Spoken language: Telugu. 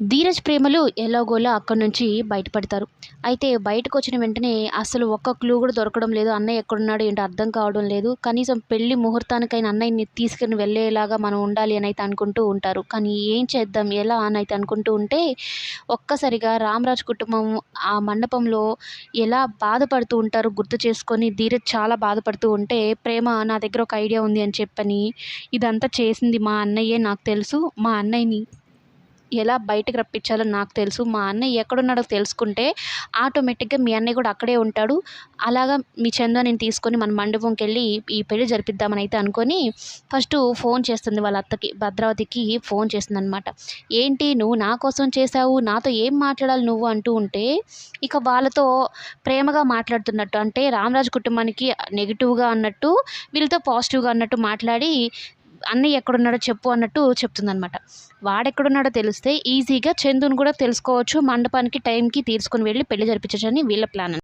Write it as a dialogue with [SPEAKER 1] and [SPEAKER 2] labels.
[SPEAKER 1] ధీరజ్ ప్రేమలు ఎలాగోలా అక్కడి నుంచి బయటపడతారు. అయితే బయటకు వచ్చిన వెంటనే అసలు ఒక్క క్లూ కూడా దొరకడం లేదు. అన్నయ్య ఎక్కడున్నాడు ఏంటో అర్థం కావడం లేదు. కనీసం పెళ్ళి ముహూర్తానికైనా అన్నయ్యని తీసుకుని వెళ్ళేలాగా మనం ఉండాలి అని అయితే అనుకుంటూ ఉంటారు. కానీ ఏం చేద్దాం? ఎలా అని అయితే అనుకుంటూ ఉంటే ఒక్కసారిగా రామరాజు కుటుంబం ఆ మండపంలో ఎలా బాధపడుతూ ఉంటారో గుర్తు చేసుకొని ధీరజ్ చాలా బాధపడుతూ ఉంటే ప్రేమ నా దగ్గర ఒక ఐడియా ఉంది అని చెప్పని ఇదంతా చేసింది మా అన్నయ్యే నాకు తెలుసు. మా అన్నయ్యని ఎలా బయటకు రప్పించాలో నాకు తెలుసు. మా అన్నయ్య ఎక్కడున్నాడో తెలుసుకుంటే ఆటోమేటిక్గా మీ అన్నయ్య కూడా అక్కడే ఉంటాడు. అలాగా మీ చందాని తీసుకొని మన మండపంకి వెళ్ళి ఈ పెళ్ళి జరిపిద్దామని అయితే అనుకొని ఫస్ట్ ఫోన్ చేస్తుంది వాళ్ళ అత్తకి భద్రావతికి ఫోన్ చేస్తుంది అనమాట ఏంటి నువ్వు నా కోసం చేసావు నాతో ఏం మాట్లాడాలి నువ్వు? అంటూ ఉంటే ఇక వాళ్ళతో ప్రేమగా మాట్లాడుతున్నట్టు అంటే రామరాజు కుటుంబానికి నెగిటివ్గా అన్నట్టు వీళ్ళతో పాజిటివ్గా అన్నట్టు మాట్లాడి అన్నయ్య ఎక్కడున్నాడో చెప్పు అన్నట్టు చెప్తుందనమాట వాడెక్కడున్నాడో తెలిస్తే ఈజీగా చందుని కూడా తెలుసుకోవచ్చు మండపానికి టైంకి తీసుకుని వెళ్ళి పెళ్ళి జరిపించచ్చని వీళ్ళ ప్లాన్